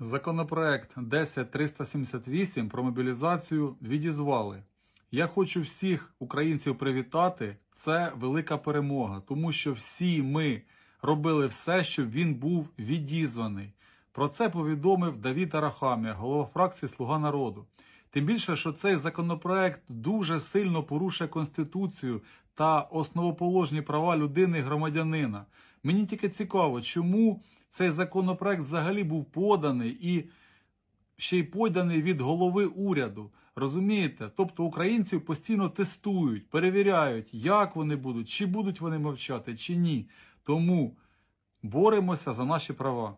Законопроект 10378 про мобілізацію відізвали. Я хочу всіх українців привітати. Це велика перемога, тому що всі ми робили все, щоб він був відізваний. Про це повідомив Давід Арахамія, голова фракції Слуга народу. Тим більше, що цей законопроект дуже сильно порушує конституцію та основоположні права людини і громадянина. Мені тільки цікаво, чому цей законопроект взагалі був поданий і ще й поданий від голови уряду. Розумієте? Тобто українців постійно тестують, перевіряють, як вони будуть, чи будуть вони мовчати, чи ні. Тому боремося за наші права.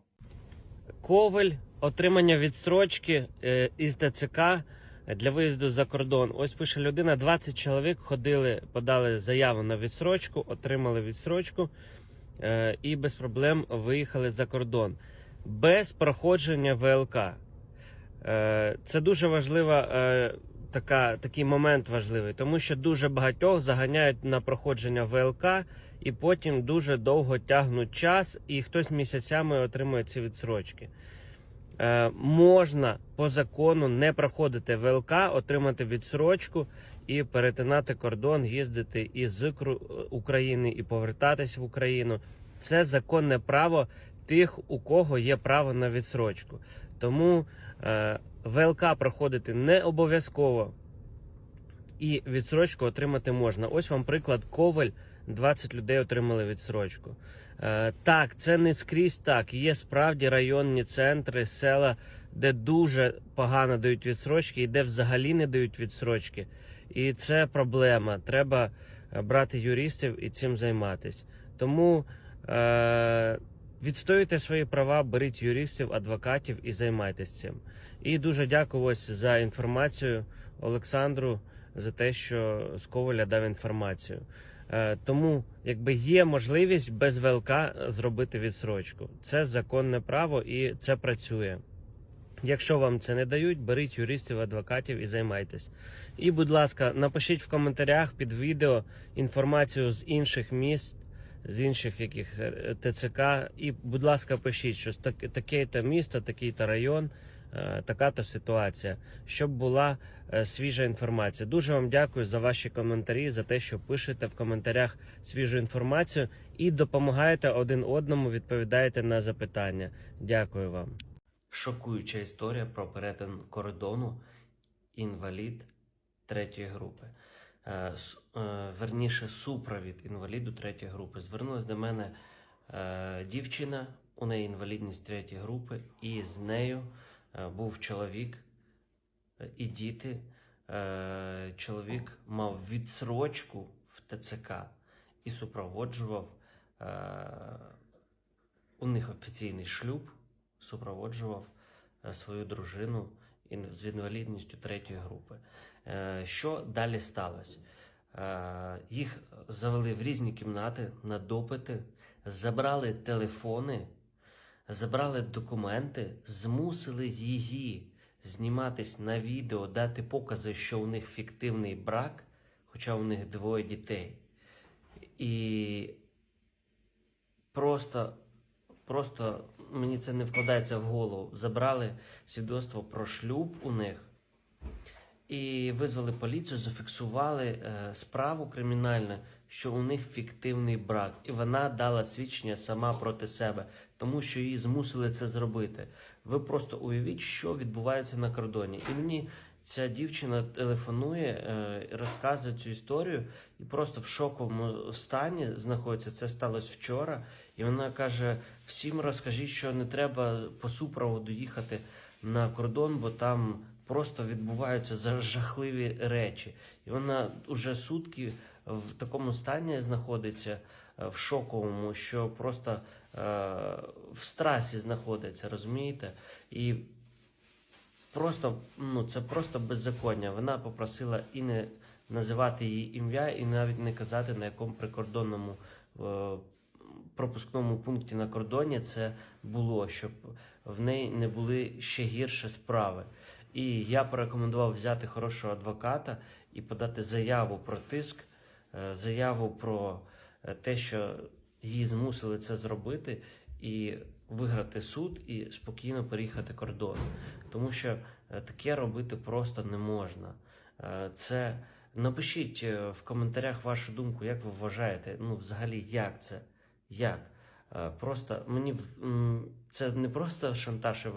Коваль, отримання відстрочки е, із ТЦК для виїзду за кордон. Ось пише людина: 20 чоловік ходили, подали заяву на відстрочку, отримали відстрочку е, і без проблем виїхали за кордон без проходження ВЛК. Е, Це дуже важлива е, така, такий момент важливий, тому що дуже багатьох заганяють на проходження ВЛК і потім дуже довго тягнуть час, і хтось місяцями отримує ці відсрочки. Е, можна по закону не проходити ВЛК, отримати відсрочку і перетинати кордон, їздити із України і повертатись в Україну. Це законне право тих, у кого є право на відсрочку. Тому е, ВЛК проходити не обов'язково і відсрочку отримати можна. Ось вам приклад Коваль. 20 людей отримали відсрочку. Е, так, це не скрізь так. Є справді районні центри, села, де дуже погано дають відсрочки і де взагалі не дають відсрочки. І це проблема. Треба е, брати юристів і цим займатися. Тому е, відстоюйте свої права, беріть юристів, адвокатів і займайтесь цим. І дуже дякую ось за інформацію Олександру за те, що з Коваля дав інформацію. Е, Тому, якби є можливість без ВЛК зробити відсрочку, це законне право і це працює. Якщо вам це не дають, беріть юристів, адвокатів і займайтесь. І, будь ласка, напишіть в коментарях під відео інформацію з інших міст, з інших яких е, ТЦК. І, будь ласка, пишіть, що так- таке-то місто, такий-то район, е, така-то ситуація, щоб була е, свіжа інформація. Дуже вам дякую за ваші коментарі, за те, що пишете в коментарях свіжу інформацію і допомагаєте один одному, відповідаєте на запитання. Дякую вам. Шокуюча історія про перетин кордону інвалід третьої групи. Е, е, Верніше, супровід інваліду третьої групи. Звернулася до мене е, дівчина, у неї інвалідність третьої групи, і з нею був чоловік і діти. Чоловік мав відсрочку в ТЦК і супроводжував. У них офіційний шлюб, супроводжував свою дружину з інвалідністю третьої групи. Е, Що далі сталося? Е, Їх завели в різні кімнати на допити, забрали телефони, забрали документи, змусили її зніматись на відео, дати покази, що у них фіктивний брак, хоча у них двоє дітей. І просто, просто мені це не вкладається в голову. Забрали свідоцтво про шлюб у них і визвали поліцію, зафіксували е, справу кримінальну, що у них фіктивний брак, і вона дала свідчення сама проти себе, тому що її змусили це зробити. Ви просто уявіть, що відбувається на кордоні. І мені ця дівчина телефонує, е, розказує цю історію, і просто в шоковому стані знаходиться. Це сталося вчора. І вона каже: всім розкажіть, що не треба по супроводу їхати на кордон, бо там просто відбуваються жахливі речі. І вона уже сутки в такому стані знаходиться е, в шоковому, що просто е, в страсі знаходиться, розумієте? І просто ну це просто беззаконня. Вона попросила і не називати її ім'я, і навіть не казати на якому прикордонному е, пропускному пункті на кордоні це було, щоб в неї не були ще гірше справи. І я порекомендував взяти хорошого адвоката і подати заяву про тиск, е, заяву про е, те, що її змусили це зробити, і виграти суд і спокійно переїхати кордон. Тому що е, таке робити просто не можна. Це напишіть в коментарях вашу думку, як ви вважаєте, ну взагалі, як це? Як? Е, Просто мені це не просто шантаж і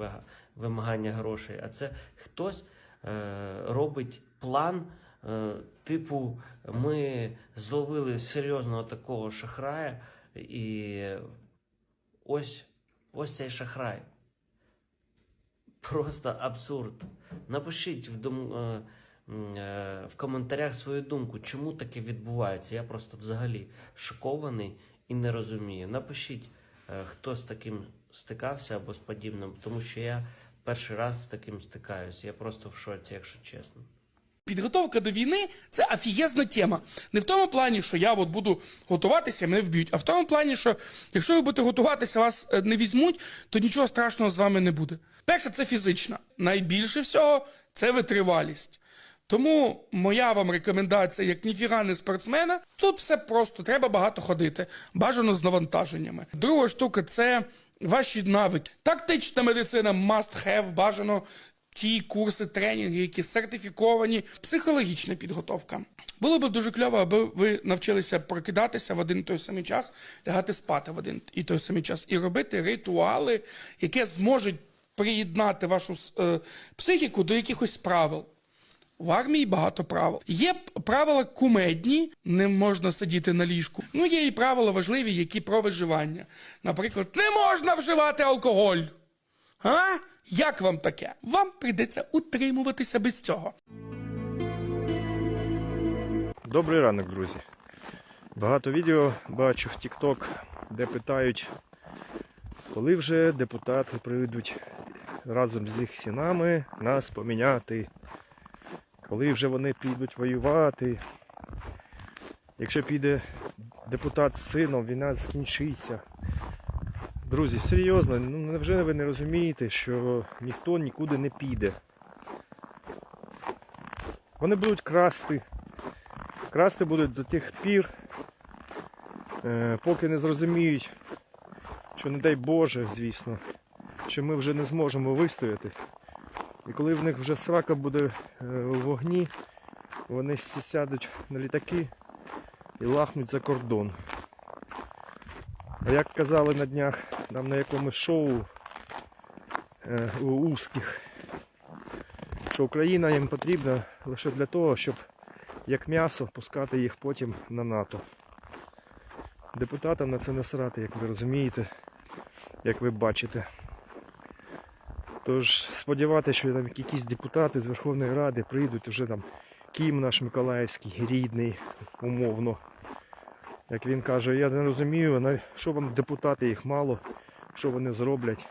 вимагання грошей, а це хтось е, робить план. е, Типу, ми зловили серйозного такого шахрая, і ось, ось цей шахрай. Просто абсурд. Напишіть в, дум, в коментарях свою думку, чому таке відбувається. Я просто взагалі шокований і не розумію. Напишіть, е, хто з таким стикався або з подібним, тому що я перший раз з таким стикаюся. Я просто в шоці, якщо чесно. Підготовка до війни це афієзна тема. Не в тому плані, що я от буду готуватися, мене вб'ють, а в тому плані, що якщо ви будете готуватися, вас е, не візьмуть, то нічого страшного з вами не буде. Перше, це фізична. Найбільше всього це витривалість. Тому моя вам рекомендація, як ніфіга не спортсмена, тут все просто, треба багато ходити, бажано з навантаженнями. Друга штука це ваші навики. Тактична медицина must have, бажано ті курси, тренінги, які сертифіковані, психологічна підготовка. Було б дуже кльово, аби ви навчилися прокидатися в один і той самий час, лягати спати в один і той самий час, і робити ритуали, які зможуть приєднати вашу е, психіку до якихось правил. В армії багато правил. Є правила кумедні, не можна сидіти на ліжку. Ну, є і правила важливі, які про виживання. Наприклад, не можна вживати алкоголь. А? Як вам таке? Вам прийдеться утримуватися без цього. Добрий ранок, друзі. Багато відео бачу в TikTok, де питають, коли вже депутати прийдуть разом з їх сінами нас поміняти, коли вже вони підуть воювати. Якщо піде депутат з сином, війна скінчиться. Друзі, серйозно, ну невже ви не розумієте, що ніхто нікуди не піде? Вони будуть красти, красти будуть до тих пір, е, поки не зрозуміють, що не дай Боже, звісно, що ми вже не зможемо вистояти. І коли в них вже срака буде е, у вогні, вони всі сядуть на літаки і лахнуть за кордон. А як казали на днях нам на якомусь шоу е, у узких, що Україна їм потрібна лише для того, щоб як м'ясо пускати їх потім на НАТО. Депутатам на це насрати, як ви розумієте, як ви бачите. Тож сподіватися, що там якісь депутати з Верховної Ради прийдуть уже там Кім наш Миколаївський, рідний, умовно. Як він каже, я не розумію, що вам депутати їх мало, що вони зроблять.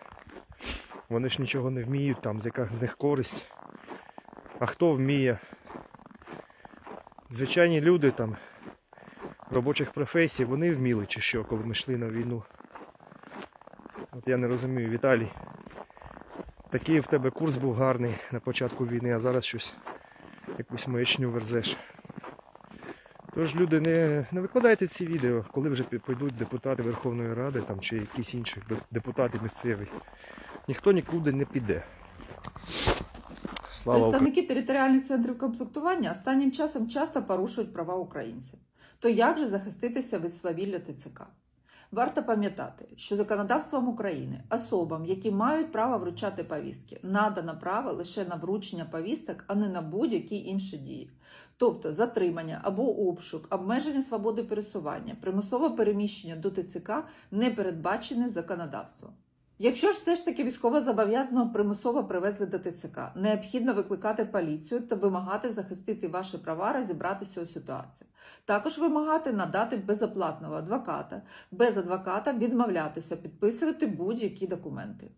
Вони ж нічого не вміють, там, з яка з них користь. А хто вміє? Звичайні люди там робочих професій, вони вміли чи що, коли ми йшли на війну. От я не розумію, Віталій. Такий в тебе курс був гарний на початку війни, а зараз щось якусь маячню верзеш. Тож люди, не, не викладайте ці відео, коли вже пойдуть депутати Верховної Ради там, чи якісь інші депутати місцеві. Ніхто нікуди не піде. Слава! Представники територіальних центрів комплектування останнім часом часто порушують права українців. То як же захиститися від свавілля ТЦК? Варто пам'ятати, що законодавством України особам, які мають право вручати повістки, надано право лише на вручення повісток, а не на будь-які інші дії. Тобто затримання або обшук, обмеження свободи пересування, примусове переміщення до ТЦК не передбачене законодавством. Якщо ж все ж таки військовозобов'язаного примусово привезли до ТЦК, необхідно викликати поліцію та вимагати захистити ваші права, розібратися у ситуації. Також вимагати надати безоплатного адвоката, без адвоката відмовлятися підписувати будь-які документи.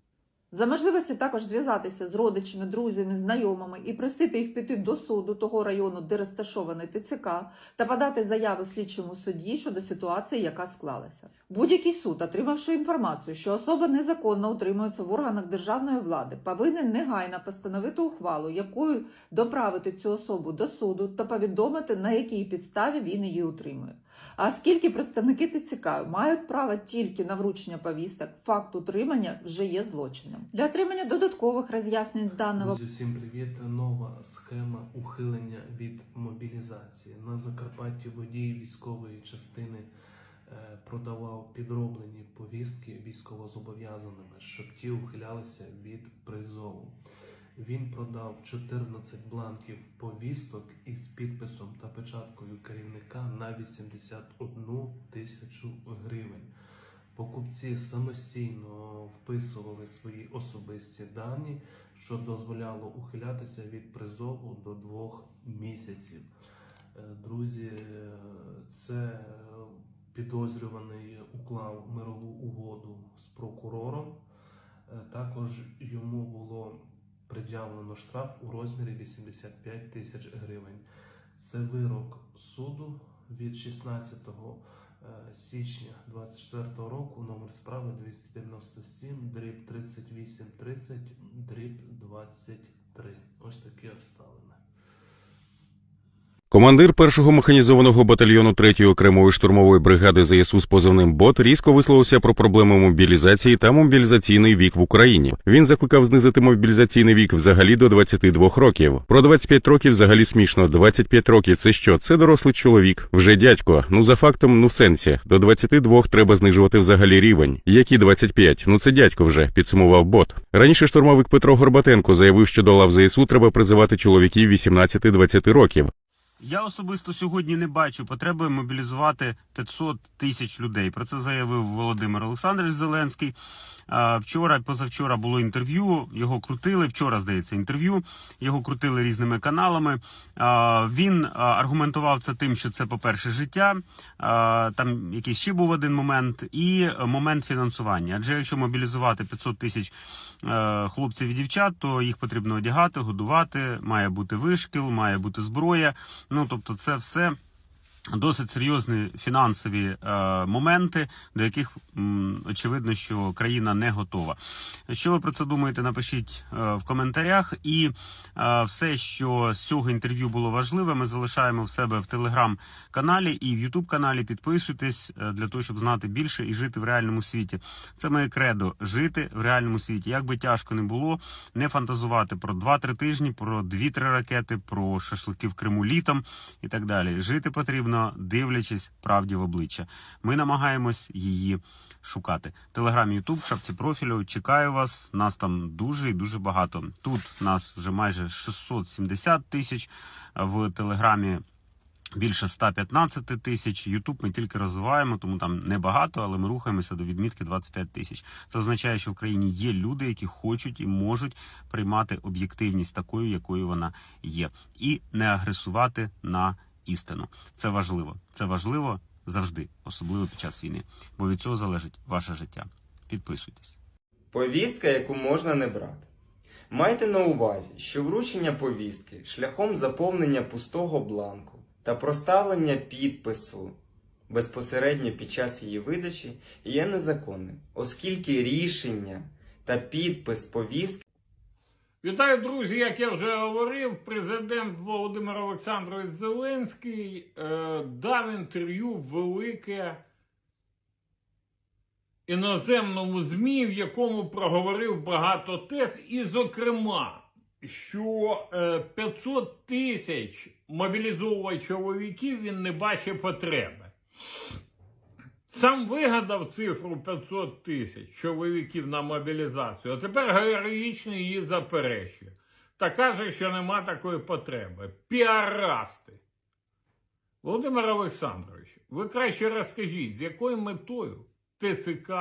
За можливості також зв'язатися з родичами, друзями, знайомими і просити їх піти до суду того району, де розташований ТЦК, та подати заяву слідчому судді щодо ситуації, яка склалася. Будь-який суд, отримавши інформацію, що особа незаконно утримується в органах державної влади, повинен негайно постановити ухвалу, якою доправити цю особу до суду та повідомити, на якій підставі він її утримує. А оскільки представники ТЦК мають право тільки на вручення повісток, факт утримання вже є злочином. Для отримання додаткових роз'яснень з даного Друзі, привіт. Нова схема ухилення від мобілізації. На Закарпатті водій військової частини е, продавав підроблені повістки військовозобов'язаними, щоб ті ухилялися від призову. Він продав 14 бланків повісток із підписом та печаткою керівника на 81 тисячу гривень. Покупці самостійно вписували свої особисті дані, що дозволяло ухилятися від призову до двох місяців. Е, Друзі, е, це підозрюваний уклав мирову угоду з прокурором. Е, Також йому було пред'явлено штраф у розмірі 85 тисяч гривень. Це вирок суду від 16 е, січня 24 року, номер справи 297, дріб 3830, дріб 23. Ось такі обставини. Командир першого механізованого батальйону 3-ї окремої штурмової бригади ЗСУ з позивним БОТ різко висловився про проблеми мобілізації та мобілізаційний вік в Україні. Він закликав знизити мобілізаційний вік взагалі до 22 років. Про 25 років взагалі смішно. 25 років це що? Це дорослий чоловік. Вже дядько. Ну за фактом, ну в сенсі. До 22 треба знижувати взагалі рівень. Які 25? Ну це дядько вже, підсумував бот. Раніше штурмовик Петро Горбатенко заявив, що до лав ЗСУ треба призивати чоловіків 18-20 років. Я особисто сьогодні не бачу потреби мобілізувати 500 тисяч людей. Про це заявив Володимир Олександрович Зеленський. Вчора, позавчора було інтерв'ю. Його крутили. Вчора здається інтерв'ю. Його крутили різними каналами. Він аргументував це тим, що це, по-перше, життя. Там якийсь ще був один момент, і момент фінансування. Адже якщо мобілізувати 500 тисяч е, хлопців і дівчат, то їх потрібно одягати, годувати. Має бути вишкіл, має бути зброя. Ну тобто, це все. Досить серйозні фінансові е, моменти, до яких м, очевидно, що країна не готова. Що ви про це думаєте? Напишіть е, в коментарях. І е, все, що з цього інтерв'ю було важливе, ми залишаємо в себе в телеграм-каналі і в Ютуб каналі. Підписуйтесь е, для того, щоб знати більше і жити в реальному світі. Це моє кредо жити в реальному світі. Як би тяжко не було, не фантазувати про 2-3 тижні, про 2-3 ракети, про шашлики в Криму літом і так далі. Жити потрібно, дивлячись правді в обличчя. Ми намагаємось її шукати. Телеграм, Ютуб, шапці профілю. Чекаю вас. Нас там дуже і дуже багато. Тут нас вже майже 670 тисяч в телеграмі. Більше 115 тисяч. Ютуб ми тільки розвиваємо, тому там небагато, але ми рухаємося до відмітки 25 тисяч. Це означає, що в країні є люди, які хочуть і можуть приймати об'єктивність такою, якою вона є, і не агресувати на істину. Це важливо. Це важливо завжди, особливо під час війни, бо від цього залежить ваше життя. Підписуйтесь. Повістка, яку можна не брати. Майте на увазі, що вручення повістки шляхом заповнення пустого бланку та проставлення підпису безпосередньо під час її видачі є незаконним, оскільки рішення та підпис повістки Вітаю, друзі! Як я вже говорив, президент Володимир Олександрович Зеленський е, дав інтерв'ю велике іноземному ЗМІ, в якому проговорив багато тез, і, зокрема, що е, 500 тисяч мобілізовувати чоловіків він не бачить потреби. Сам вигадав цифру 500 тисяч чоловіків на мобілізацію, а тепер героїчно її заперечує. Та каже, що нема такої потреби. Піарасти. Володимир Олександрович, ви краще розкажіть, з якою метою ТЦК,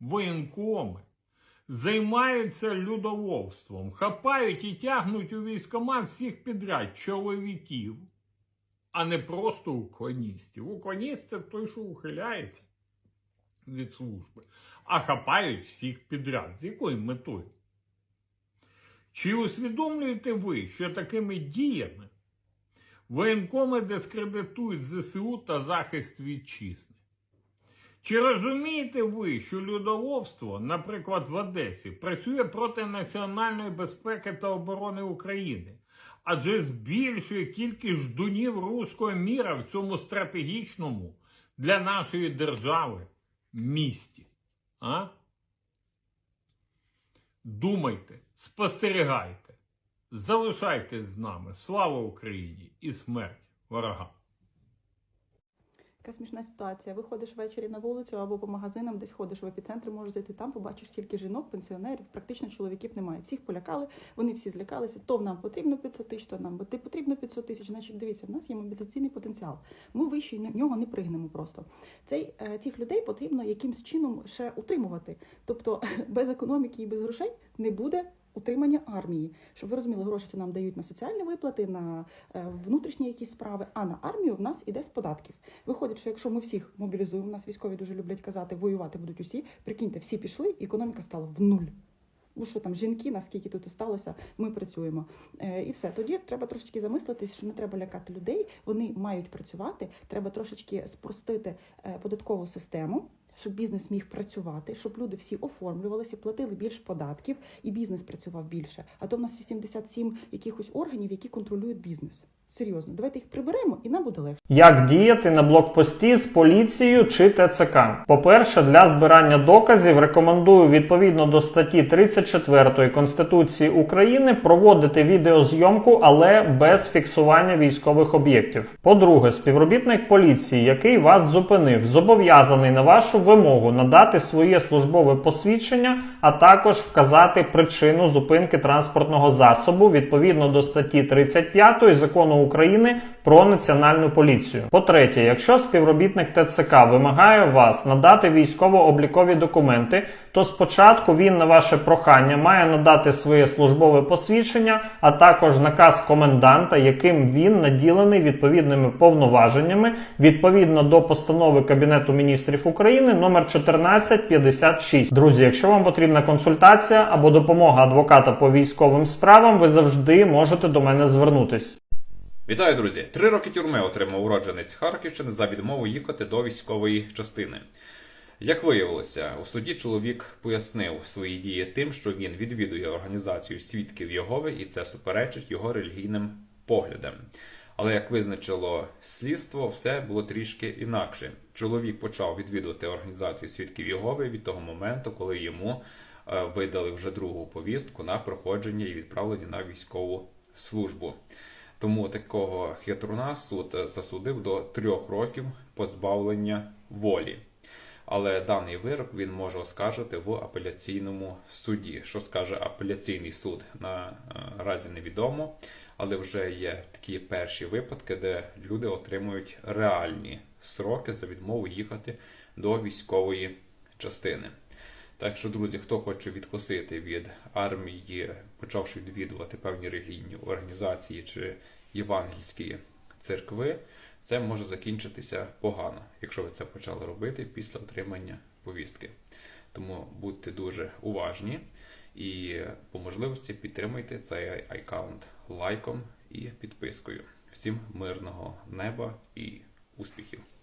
воєнкоми займаються людовольством, хапають і тягнуть у військома всіх підряд чоловіків а не просто уклоністів. Уклоніст це той, що ухиляється від служби, а хапають всіх підряд. З якою метою? Чи усвідомлюєте ви, що такими діями воєнкоми дискредитують ЗСУ та захист вітчизни? Чи розумієте ви, що людоловство, наприклад, в Одесі, працює проти національної безпеки та оборони України? Адже збільшує кількість ждунів руського міра в цьому стратегічному для нашої держави місті. А? Думайте, спостерігайте, залишайтесь з нами. Слава Україні і смерть ворогам! Яка смішна ситуація. Виходиш ввечері на вулицю або по магазинам, десь ходиш в епіцентр, можеш зайти там, побачиш тільки жінок, пенсіонерів, практично чоловіків немає. Всіх полякали, вони всі злякалися. То нам потрібно 500 тисяч, то нам ти потрібно 500 тисяч. Значить, дивіться, в нас є мобілізаційний потенціал. Ми вище нього не пригнемо просто. Цей е, цих людей потрібно якимсь чином ще утримувати. Тобто без економіки і без грошей не буде. Утримання армії, щоб ви розуміли, гроші нам дають на соціальні виплати, на е, внутрішні якісь справи. А на армію в нас іде з податків. Виходить, що якщо ми всіх мобілізуємо, нас військові дуже люблять казати, воювати будуть усі. Прикиньте, всі пішли, і економіка стала в нуль. Ну що там, жінки, наскільки тут осталося, ми працюємо. Е, і все. Тоді треба трошечки замислитись, що не треба лякати людей. Вони мають працювати. Треба трошечки спростити е, податкову систему. Щоб бізнес міг працювати, щоб люди всі оформлювалися, платили більше податків, і бізнес працював більше. А то в нас 87 якихось органів, які контролюють бізнес. Серйозно, давайте їх приберемо, і нам буде легше. Як діяти на блокпості з поліцією чи ТЦК? По-перше, для збирання доказів рекомендую відповідно до статті 34 Конституції України проводити відеозйомку, але без фіксування військових об'єктів. По-друге, співробітник поліції, який вас зупинив, зобов'язаний на вашу вимогу надати своє службове посвідчення, а також вказати причину зупинки транспортного засобу відповідно до статті 35 закону України про національну поліцію. По-третє, якщо співробітник ТЦК вимагає вас надати військово-облікові документи, то спочатку він на ваше прохання має надати своє службове посвідчення, а також наказ коменданта, яким він наділений відповідними повноваженнями відповідно до постанови Кабінету міністрів України номер 1456. Друзі, якщо вам потрібна консультація або допомога адвоката по військовим справам, ви завжди можете до мене звернутись. Вітаю, друзі! Три роки тюрми отримав уродженець Харківщини за відмову їхати до військової частини. Як виявилося, у суді чоловік пояснив свої дії тим, що він відвідує організацію свідків Єгови, і це суперечить його релігійним поглядам. Але як визначило слідство, все було трішки інакше. Чоловік почав відвідувати організацію свідків Єгови від того моменту, коли йому е, видали вже другу повістку на проходження і відправлення на військову службу. Тому такого хитруна суд засудив до трьох років позбавлення волі. Але даний вирок він може оскаржити в апеляційному суді. Що скаже апеляційний суд наразі невідомо, але вже є такі перші випадки, де люди отримують реальні сроки за відмову їхати до військової частини. Так що, друзі, хто хоче відкосити від армії, почавши відвідувати певні релігійні організації чи євангельські церкви, це може закінчитися погано, якщо ви це почали робити після отримання повістки. Тому будьте дуже уважні і по можливості підтримуйте цей аккаунт лайком і підпискою. Всім мирного неба і успіхів!